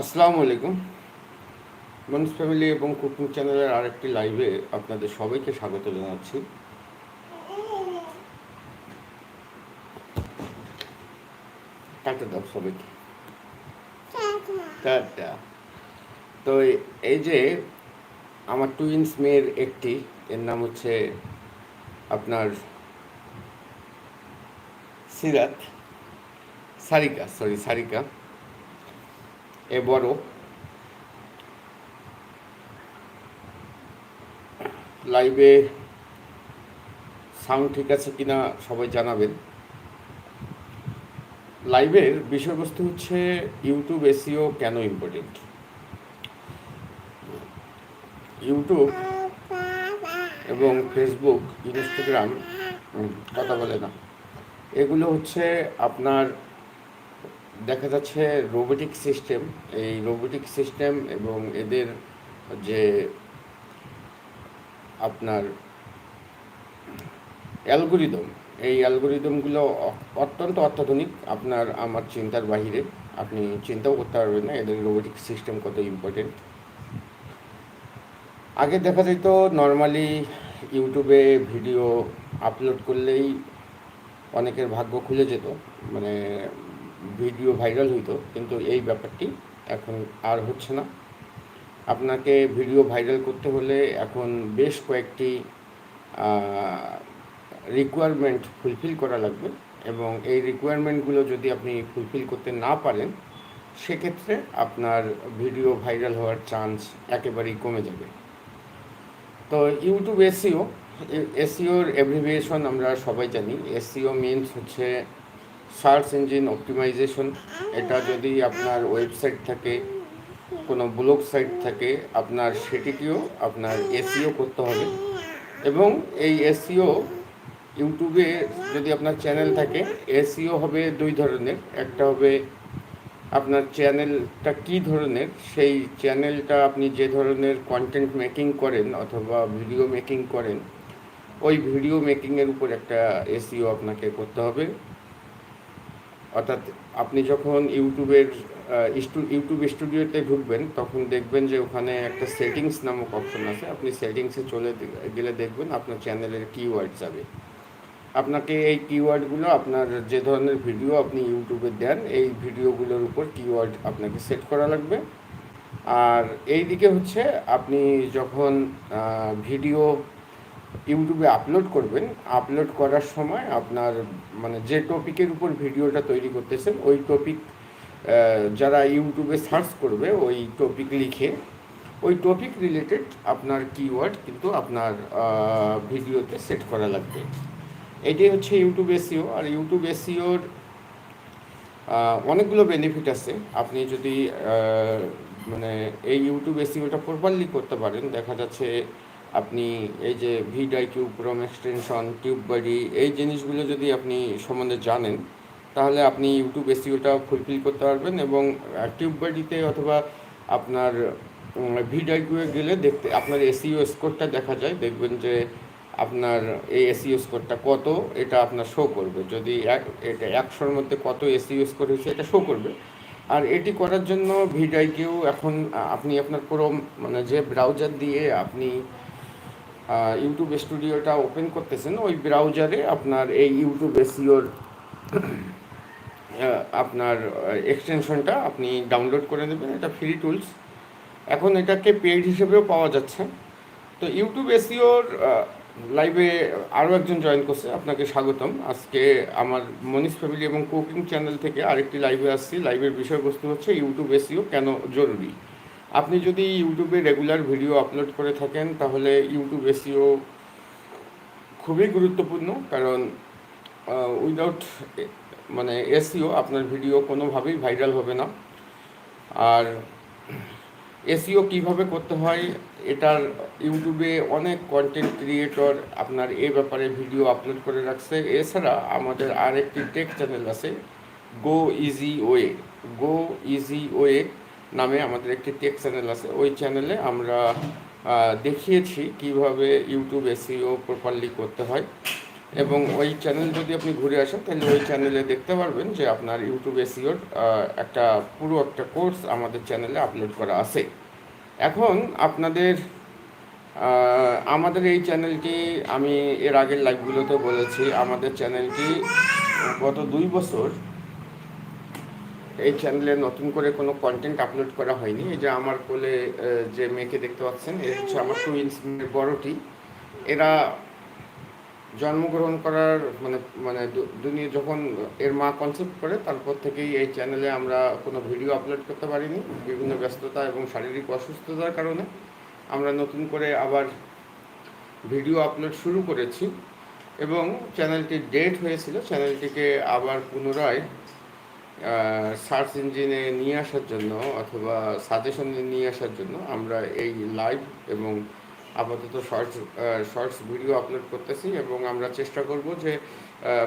আসসালামু আলাইকুম। মানুষ ফ্যামিলি এবং কুকিং চ্যানেলের আরেকটি লাইভে আপনাদের সবাইকে স্বাগত জানাচ্ছি। টাটা দাও সবাইকে। টাটা। তো এই যে আমার টুইন্স মেয়ের একটি এর নাম হচ্ছে আপনার সিরাত সারিকা সরি সারিকা। এ বড় লাইভে সাউন্ড ঠিক আছে কিনা সবাই জানাবেন। লাইভের বিষয়বস্তু হচ্ছে ইউটিউব এসিও কেন ইম্পর্টেন্ট? ইউটিউব এবং ফেসবুক, ইনস্টাগ্রাম কথা বলে না। এগুলো হচ্ছে আপনার দেখা যাচ্ছে রোবোটিক সিস্টেম এই রোবোটিক সিস্টেম এবং এদের যে আপনার অ্যালগোরিদম এই অ্যালগোরিদমগুলো অত্যন্ত অত্যাধুনিক। আপনার আমার চিন্তার বাহিরে আপনি চিন্তাও করতে পারবেন না, এদের রোবোটিক সিস্টেম কত ইম্পর্টেন্ট আগে দেখা যেত নর্মালি ইউটিউবে ভিডিও আপলোড করলেই অনেকের ভাগ্য খুলে যেত। মানে ভিডিও ভাইরাল হইতো, কিন্তু এই ব্যাপারটি এখন আর হচ্ছে না। আপনাকে ভিডিও ভাইরাল করতে হলে এখন বেশ কয়েকটি রিকোয়ারমেন্ট ফুলফিল করা লাগবে এবং এই রিকোয়ারমেন্টগুলো যদি আপনি ফুলফিল করতে না পারেন, সেক্ষেত্রে আপনার ভিডিও ভাইরাল হওয়ার চান্স একেবারেই কমে যাবে। তো ইউটিউব এসিও এসিওর এভ্রিভিয়েশন আমরা সবাই জানি। এসিও মিনস হচ্ছে সার্চ ইঞ্জিন অপটিমাইজেশন, এটা যদি আপনার ওয়েবসাইট থাকে, কোনো ব্লগ সাইট থাকে, আপনার সেটিকেও আপনার এসিও করতে হবে। এবং এই এসিও ইউটিউবে যদি আপনার চ্যানেল থাকে এসিও হবে দুই ধরনের। একটা হবে আপনার চ্যানেলটা কী ধরনের, সেই চ্যানেলটা আপনি যে ধরনের কন্টেন্ট মেকিং করেন অথবা ভিডিও মেকিং করেন, ওই ভিডিও মেকিংয়ের উপর একটা এসিও আপনাকে করতে হবে। অর্থাৎ আপনি যখন ইউটিউবের ইউটিউব স্টুডিওতে ঢুকবেন, তখন দেখবেন যে ওখানে একটা সেটিংস নামক অপশন আছে। আপনি সেটিংসে চলে গেলে দেখবেন আপনার চ্যানেলের কিওয়ার্ড যাবে। আপনাকে এই কিওয়ার্ডগুলো আপনার যে ধরনের ভিডিও আপনি ইউটিউবে দেন, এই ভিডিওগুলোর উপর কিওয়ার্ড আপনাকে সেট করা লাগবে। আর এই দিকে হচ্ছে, আপনি যখন ভিডিও ইউটিউবে আপলোড করবেন। আপলোড করার সময় আপনার মানে যে টপিকের উপর ভিডিওটা তৈরি করতেছেন, ওই টপিক যারা ইউটিউবে সার্চ করবে, ওই টপিক লিখে, ওই টপিক রিলেটেড আপনার কিওয়ার্ড কিন্তু আপনার ভিডিওতে সেট করা লাগবে। এটাই হচ্ছে ইউটিউব এসিও আর ইউটিউব এসিওর অনেকগুলো বেনিফিট আছে। আপনি যদি মানে এই ইউটিউব এসিওটা প্রপারলি করতে পারেন, দেখা যাচ্ছে আপনি এই যে vidIQ Chrome extension TubeBuddy এই জিনিসগুলো যদি আপনি সম্বন্ধে জানেন, তাহলে আপনি ইউটিউব এসিওটা ফুলফিল করতে পারবেন এবং টিউব বাড়িতে অথবা আপনার ভিডাই কিউয়ে গেলে দেখতে, আপনার এসিও স্কোরটা দেখা যায়, দেখবেন যে আপনার এই এসিও স্কোরটা কত, এটা আপনার শো করবে। যদি এক, এটা একশোর মধ্যে কত এসিও স্কোর হয়েছে, এটা শো করবে। আর এটি করার জন্য ভিডাইকেও এখন আপনি আপনার পুরো মানে যে ব্রাউজার দিয়ে আপনি ইউটিউব স্টুডিওটা ওপেন করতেছেন, ওই ব্রাউজারে আপনার এই ইউটিউব এসিওর আপনার এক্সটেনশনটা আপনি ডাউনলোড করে নেবেন, এটা ফ্রি টুলস এখন এটাকে পেইড হিসেবেও পাওয়া যাচ্ছে। তো ইউটিউব এসিওর লাইভে আরও একজন জয়েন করছে, আপনাকে স্বাগতম। আজকে আমার মনীষ ফ্যামিলি এবং কুকিং চ্যানেল থেকে আরেকটি লাইভে আসছি। লাইভের বিষয়বস্তু হচ্ছে ইউটিউব এসিও কেন জরুরি? আপনি যদি ইউটিউবে রেগুলার ভিডিও আপলোড করে থাকেন, তাহলে ইউটিউব এসিও খুবই গুরুত্বপূর্ণ। কারণ উইদাউট মানে এসিও, আপনার ভিডিও কোনোভাবেই ভাইরাল হবে না। আর এসিও কীভাবে করতে হয়, এটার ইউটিউবে অনেক কন্টেন্ট ক্রিয়েটর আপনার এ ব্যাপারে ভিডিও আপলোড করে রাখছে। এছাড়া আমাদের আরেকটি টেক চ্যানেল আছে go easy way go easy way নামে আমাদের একটি টেক চ্যানেল আছে। ওই চ্যানেলে আমরা দেখিয়েছি কীভাবে ইউটিউব এসিও প্রপারলি করতে হয়। এবং ওই চ্যানেল যদি আপনি ঘুরে আসেন, তাহলে ওই চ্যানেলে দেখতে পারবেন যে আপনার ইউটিউব এসিওর একটা পুরো একটা কোর্স আমাদের চ্যানেলে আপলোড করা আছে। এখন আপনাদের আমাদের এই চ্যানেলটি আমি এর আগের লাইভগুলোতে বলেছি। আমাদের চ্যানেলটি গত দুই বছর এই চ্যানেলে নতুন করে কোনো কন্টেন্ট আপলোড করা হয়নি। এই যে আমার কোলে যে মেয়েকে দেখতে পাচ্ছেন, এ হচ্ছে আমার টুইন্স বড়টি। এরা জন্মগ্রহণ করার মানে মানে দুনিয়া যখন এর মা কনসেপ্ট করে, তারপর থেকেই এই চ্যানেলে আমরা কোনো ভিডিও আপলোড করতে পারিনি। বিভিন্ন ব্যস্ততা এবং শারীরিক অসুস্থতার কারণে আমরা নতুন করে আবার ভিডিও আপলোড শুরু করেছি। এবং চ্যানেলটি ডেট হয়েছিল চ্যানেলটিকে আবার পুনরায় সার্চ ইঞ্জিনে নিয়ে আসার জন্য অথবা সাজেশনে নিয়ে আসার জন্য আমরা এই লাইভ এবং আপাতত শর্টস শর্টস ভিডিও আপলোড করতেছি এবং আমরা চেষ্টা করব যে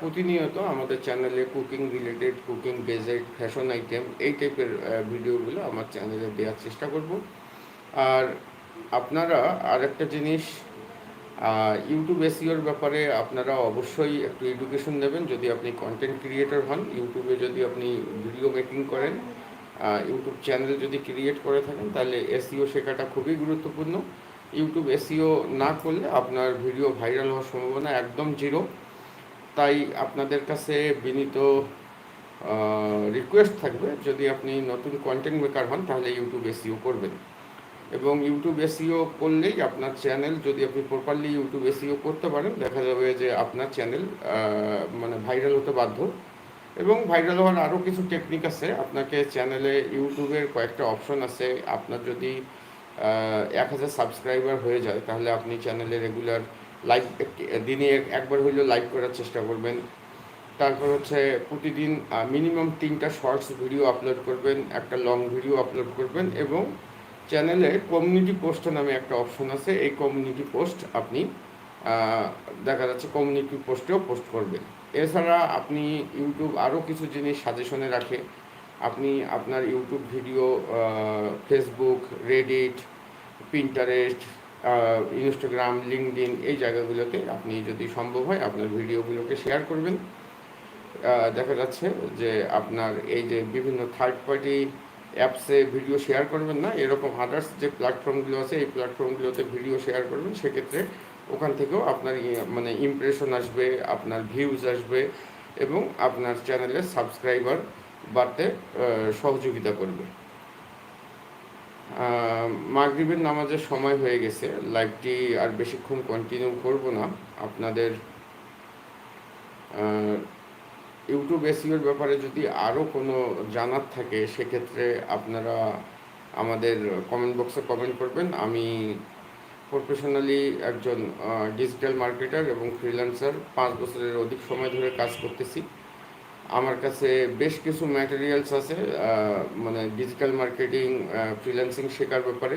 প্রতিনিয়ত আমাদের চ্যানেলে cooking related, cooking based fashion item এই টাইপের ভিডিওগুলো আমার চ্যানেলে দেওয়ার চেষ্টা করব। আর আপনারা আরেকটা জিনিস ইউটিউব এসিওর ব্যাপারে আপনারা অবশ্যই একটু এডুকেশন নেবেন। যদি আপনি কন্টেন্ট ক্রিয়েটর হন ইউটিউবে যদি আপনি ভিডিও মেকিং করেন ইউটিউব চ্যানেল যদি ক্রিয়েট করে থাকেন, তাহলে এসিও শেখাটা খুবই গুরুত্বপূর্ণ। ইউটিউব এসিও না করলে আপনার ভিডিও ভাইরাল হওয়ার সম্ভাবনা একদম জিরো তাই আপনাদের কাছে বিনীত রিকোয়েস্ট থাকবে, যদি আপনি নতুন কন্টেন্ট মেকার হন, তাহলে ইউটিউব এসিও করবেন। এবং ইউটিউব এসিও করলেই আপনার চ্যানেল যদি আপনি প্রপারলি ইউটিউব এসিও করতে পারেন, দেখা যাবে যে আপনার চ্যানেল মানে ভাইরাল হতে বাধ্য। এবং ভাইরাল হওয়ার আরও কিছু টেকনিক আছে। আপনাকে চ্যানেলে ইউটিউবের কয়েকটা অপশন আছে। আপনার যদি এক হাজার সাবস্ক্রাইবার হয়ে যায়, তাহলে আপনি চ্যানেলে রেগুলার লাইভ দিনে একবার হইলেও লাইভ করার চেষ্টা করবেন। তারপর হচ্ছে প্রতিদিন মিনিমাম তিনটা শর্টস ভিডিও আপলোড করবেন, একটা লং ভিডিও আপলোড করবেন এবং চ্যানেলে কমিউনিটি পোস্ট নামে একটা অপশন আছে। এই কমিউনিটি পোস্ট আপনি দেখা যাচ্ছে কমিউনিটি পোস্টেও পোস্ট করবেন। এছাড়া আপনি ইউটিউব আরও কিছু জিনিস সাজেশনে রাখে। আপনি আপনার YouTube video Facebook Reddit Pinterest Instagram LinkedIn এই জায়গাগুলোতে আপনি যদি সম্ভব হয় আপনার ভিডিওগুলোকে শেয়ার করবেন। দেখা যাচ্ছে যে আপনার এই যে বিভিন্ন থার্ড পার্টি অ্যাপসে ভিডিও শেয়ার করবেন না। এরকম আদার্স যে প্ল্যাটফর্মগুলো আছে, এই প্ল্যাটফর্মগুলোতে ভিডিও শেয়ার করবেন। সেক্ষেত্রে ওখান থেকেও আপনার ইয়ে মানে ইমপ্রেশন আসবে, আপনার ভিউজ আসবে এবং আপনার চ্যানেলের সাবস্ক্রাইবার বাড়তে সহযোগিতা করবে। মাগরিবের নামাজের সময় হয়ে গেছে। লাইভটি আর বেশিক্ষণ কন্টিনিউ করব না। আপনাদের ইউটিউব এসিওর ব্যাপারে যদি আরও কোনো জানার থাকে, সেক্ষেত্রে আপনারা আমাদের কমেন্ট বক্সে কমেন্ট করবেন। আমি প্রফেশনালি একজন ডিজিটাল মার্কেটার এবং ফ্রিল্যান্সার পাঁচ বছরের অধিক সময় ধরে কাজ করতেছি। আমার কাছে বেশ কিছু ম্যাটেরিয়ালস আছে মানে ডিজিটাল মার্কেটিং ফ্রিল্যান্সিং শেখার ব্যাপারে,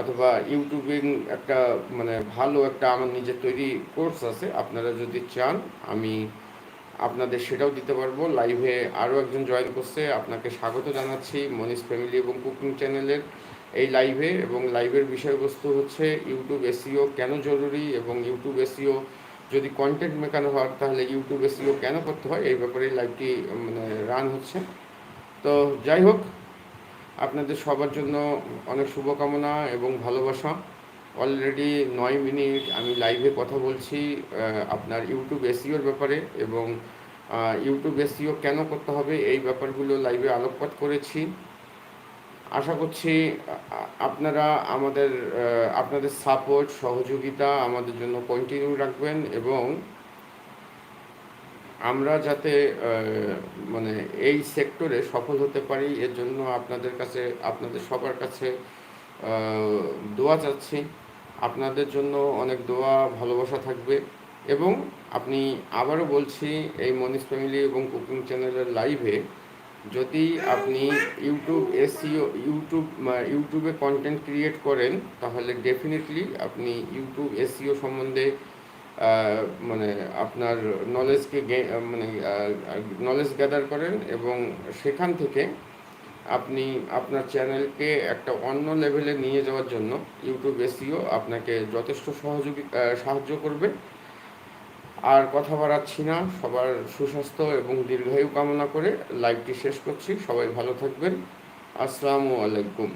অথবা ইউটিউবিং একটা মানে ভালো একটা আমার নিজের তৈরি কোর্স আছে। আপনারা যদি চান, আমি আপনাদের সেটাও দিতে পারব। লাইভে আরও একজন জয়েন করছে। আপনাকে স্বাগত জানাচ্ছি মনীষ ফ্যামিলি এবং কুকিং চ্যানেলের এই লাইভে এবং লাইভের বিষয়বস্তু হচ্ছে ইউটিউব এসিও কেন জরুরি এবং ইউটিউব এসিও যদি কন্টেন্ট মেকানো হয় তাহলে ইউটিউব এসিও কেন করতে হয়? এই ব্যাপারে লাইভটি মানে রান হচ্ছে। তো যাই হোক, আপনাদের সবার জন্য অনেক শুভকামনা এবং ভালোবাসা। অলরেডি নয় মিনিট আমি লাইভে কথা বলছি আপনার ইউটিউব এসিওর ব্যাপারে এবং ইউটিউব এসিও কেন করতে হবে? এই ব্যাপারগুলো লাইভে আলোকপাত করেছি। আশা করছি আপনারা আমাদের আপনাদের সাপোর্ট সহযোগিতা আমাদের জন্য কন্টিনিউ রাখবেন এবং আমরা যাতে মানে এই সেক্টরে সফল হতে পারি, এর জন্য আপনাদের কাছে, আপনাদের সবার কাছে দোয়া চাচ্ছি। আপনাদের জন্য অনেক দোয়া, ভালোবাসা থাকবে। এবং আপনি আবারও বলছি এই মনীষ ফ্যামিলি এবং কুকিং চ্যানেলের লাইভে যদি আপনি ইউটিউব এসিও ইউটিউব ইউটিউবে কন্টেন্ট ক্রিয়েট করেন, তাহলে ডেফিনেটলি আপনি ইউটিউব এসিও সম্বন্ধে মানে আপনার নলেজকে মানে নলেজ গ্যাদার করেন এবং সেখান থেকে আপনি আপনার চ্যানেলকে একটা অন্য লেভেলে নিয়ে যাওয়ার জন্য ইউটিউব এসিও আপনাকে যথেষ্ট সহযোগী সাহায্য করবে। আর কথা বাড়াচ্ছি না। সবার সুস্বাস্থ্য এবং দীর্ঘায়ু কামনা করে লাইভটি শেষ করছি। সবাই ভালো থাকবেন। আসসালামু আলাইকুম।